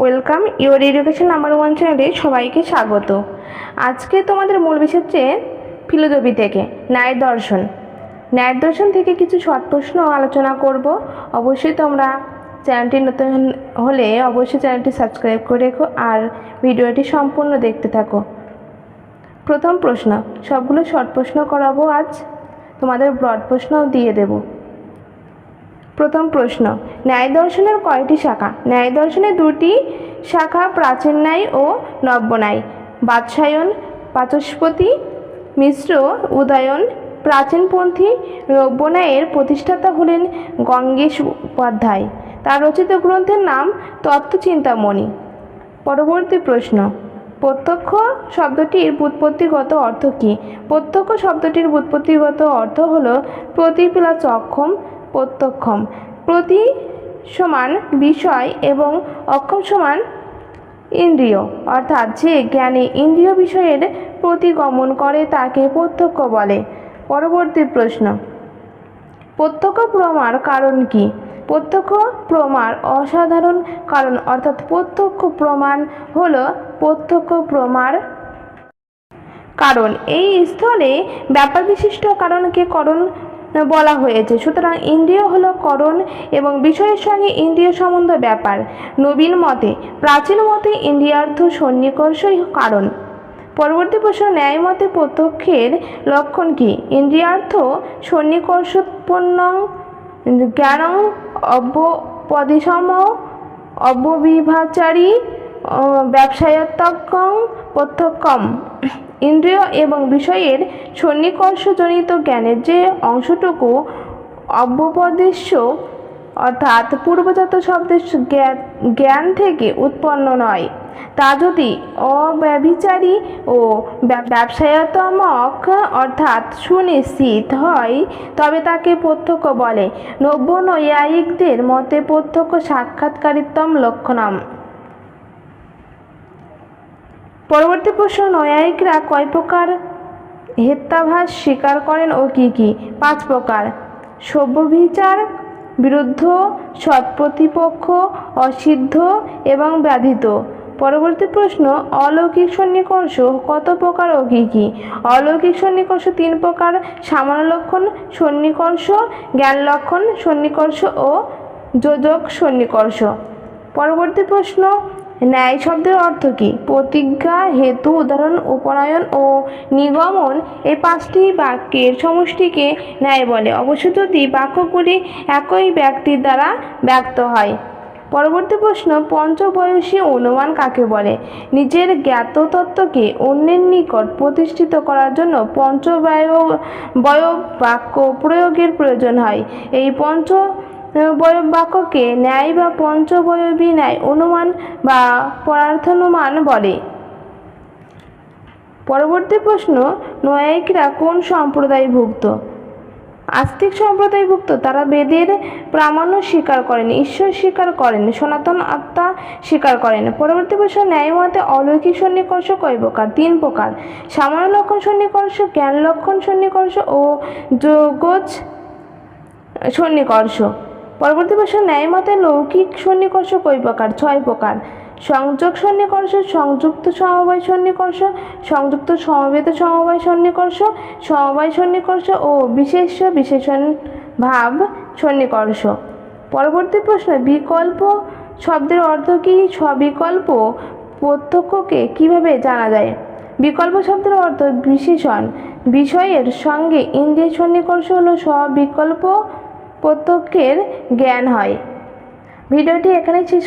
Welcome your education number one চ্যানেলে সবাইকে স্বাগত। আজকে তোমাদের মূল বিষয় হচ্ছে ফিলোজফি থেকে, ন্যায় দর্শন। ন্যায় দর্শন থেকে কিছু শর্ট প্রশ্ন আলোচনা করব। অবশ্যই তোমরা চ্যানেলটি নতুন হলে অবশ্যই চ্যানেলটি সাবস্ক্রাইব করে রেখো আর ভিডিওটি সম্পূর্ণ দেখতে থাকো। প্রথম প্রশ্ন, সবগুলো শর্ট প্রশ্ন করাবো আজ। তোমাদের ব্রড প্রশ্নও দিয়ে দেবো। প্রথম প্রশ্ন, ন্যায় দর্শনের কয়টি শাখা? ন্যায় দর্শনের দুটি শাখা প্রাচীন ন্যায় ও নব্য ন্যায়। বাদশায়ন, বাচস্পতি, মিশ্র, উদয়ন, প্রাচীনপন্থী নব্য ন্যায়ের প্রতিষ্ঠাতা হলেন গঙ্গেশ উপাধ্যায়। তার রচিত গ্রন্থের নাম তত্ত্বচিন্তামণি। পরবর্তী প্রশ্ন, প্রত্যক্ষ শব্দটির ব্যুৎপত্তিগত অর্থ কী? প্রত্যক্ষ শব্দটির ব্যুৎপত্তিগত অর্থ হল প্রতিপিলা অক্ষম প্রত্যক্ষম। প্রতি সমান বিষয় এবং অক্ষম সমান ইন্দ্রিয়। অর্থাৎ যে জ্ঞানে ইন্দ্রিয় বিষয়ের প্রতিগমন করে তাকে প্রত্যক্ষ বলে। পরবর্তী প্রশ্ন। প্রত্যক্ষ প্রমার কারণ কি? প্রত্যক্ষ প্রমার অসাধারণ কারণ। অর্থাৎ প্রত্যক্ষ প্রমাণ হল প্রত্যক্ষ প্রমার কারণ। এই স্থলে ব্যাপার বিশিষ্ট কারণকে করণ বলা হয়েছে। সুতরাং ইন্দ্রিয় হলো করণ এবং বিষয়ের সঙ্গে ইন্দ্রিয় সম্বন্ধ ব্যাপার। নবীন মতে, প্রাচীন মতে ইন্দ্রিয়ার্থ সন্নিকর্ষই কারণ। পরবর্তী প্রশ্ন, ন্যায় মতে প্রত্যক্ষের লক্ষণ কি? ইন্দ্রিয়ার্থ সন্নিকর্ষোৎপন্ন, জ্ঞানং অব্যপদিসম অব্যবিভাচারী ব্যবসায়ত্মকং প্রত্যক্ষম। ইন্দ্রিয় এবং বিষয়ের সন্নিকর্ষজনিত জ্ঞানের যে অংশটুকু অব্যপদেশ্য অর্থাৎ পূর্বজাত শব্দের জ্ঞান থেকে উৎপন্ন নয়। তা যদি অব্যভিচারী ও ব্যব- ব্যবসায়তমক, অর্থাৎ সুনিশ্চিত হয়, তবে তাকে প্রত্যক্ষ বলে। নব্য নৈয়ায়িকদের মতে প্রত্যক্ষ সাক্ষাৎকারিত্বম লক্ষণম। পরবর্তী প্রশ্ন, নৈয়ায়িকরা কয় প্রকার হেত্যাভাস স্বীকার করেন ও কি কি? পাঁচ প্রকার। সভ্যবিচার বিরুদ্ধ সৎপ্রতিপক্ষ অসিদ্ধ এবং ব্যাধিত। পরবর্তী প্রশ্ন, অলৌকিক সন্নিকর্ষ কত প্রকার ও কী কী? অলৌকিক সন্নিকর্ষ তিন প্রকার, সামান্য লক্ষণ সন্নিকর্ষ, জ্ঞান লক্ষণ সন্নিকর্ষ ও যোজক সন্নিকর্ষ। পরবর্তী প্রশ্ন ন্যায় শব্দের অর্থ কী? প্রতিজ্ঞা, হেতু, উদাহরণ, উপনয়ন ও নিগমন এই পাঁচটি বাক্যের সমষ্টিকে ন্যায় বলে। অবশ্য যদি বাক্যগুলি একই ব্যক্তির দ্বারা ব্যক্ত হয়। পরবর্তী প্রশ্ন, পঞ্চবয়সী অনুমান কাকে বলে? নিজের জ্ঞাত তত্ত্বকে অন্যের নিকট প্রতিষ্ঠিত করার জন্য পঞ্চবয় বয় বাক্য প্রয়োগের প্রয়োজন হয়। এই পঞ্চ বয়ব বাক্যকে ন্যায় বা পঞ্চবয়বী ন্যায় অনুমান বা পরার্থনুমান বলে। পরবর্তী প্রশ্ন, নয়ায়িকরা কোন সম্প্রদায়ভুক্ত? আস্তিক সম্প্রদায়ভুক্ত, তারা বেদের প্রামাণ্য স্বীকার করেন, ঈশ্বর স্বীকার করেন, সনাতন আত্মা স্বীকার করেন। পরবর্তী প্রশ্ন, ন্যায়মতে অলৌকিক সন্নিকর্ষ কয় প্রকার? তিন প্রকার। সামান্য লক্ষণ সন্নিকর্ষ জ্ঞান লক্ষণ সন্নিকর্ষ ও যোগজ সন্নিকর্ষ। পরবর্তী প্রশ্ন, ন্যায়মতে লৌকিক সন্নিকর্ষ কয় প্রকার? ছয় প্রকার। সংযোগ সন্নিকর্ষ, সংযুক্ত সমবায় সন্নিকর্ষ, সংযুক্ত সমবেত সমবায় সন্নিকর্ষ সমবায় সন্নিকর্ষ ও বিশেষ বিশেষণ ভাব সন্নিকর্ষ। পরবর্তী প্রশ্ন, বিকল্প শব্দের অর্থ কি? স্ববিকল্প প্রত্যক্ষকে কীভাবে জানা যায়? বিকল্প শব্দের অর্থ বিশেষণ। বিষয়ের সঙ্গে ইন্দ্রিয় সন্নিকর্ষ হলো স্ববিকল্প প্রত্যক্ষের জ্ঞান হয়। ভিডিওটি এখানেই শেষ